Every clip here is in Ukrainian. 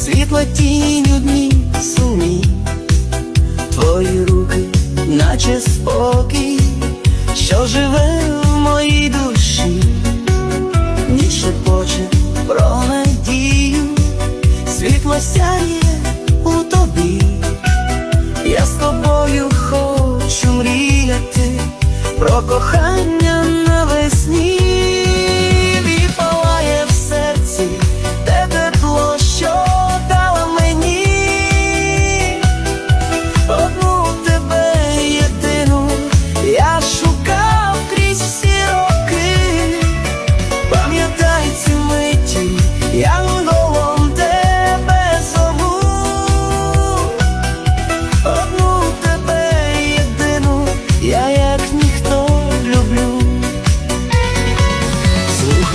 мною, світла тінь у дні сумні, твої руки, наче спокій, що живе в моїй душі, ніч шепоче про надію, світло сяє у тобі, я з тобою хочу мріяти про кохання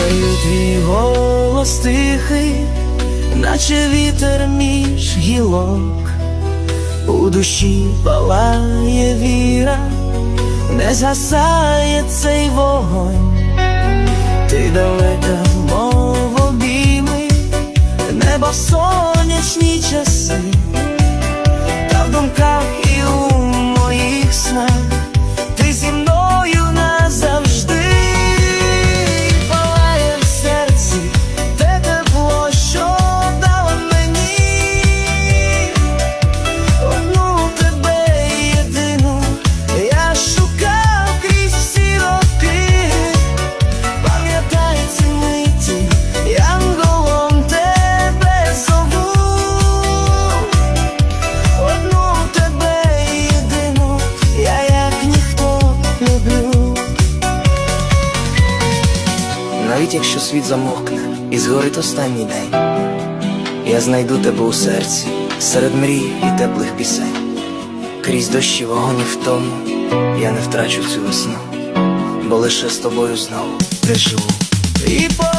Слухаю твій голос тихий, наче вітер між гілок, у душі палає віра, не згасає цей вогонь, ти далека, якщо світ замовкне і згорить останній день, я знайду тебе у серці, серед мрій і теплих пісень. Крізь дощі вогонь і втому я не втрачу цю весну, бо лише з тобою знову. І по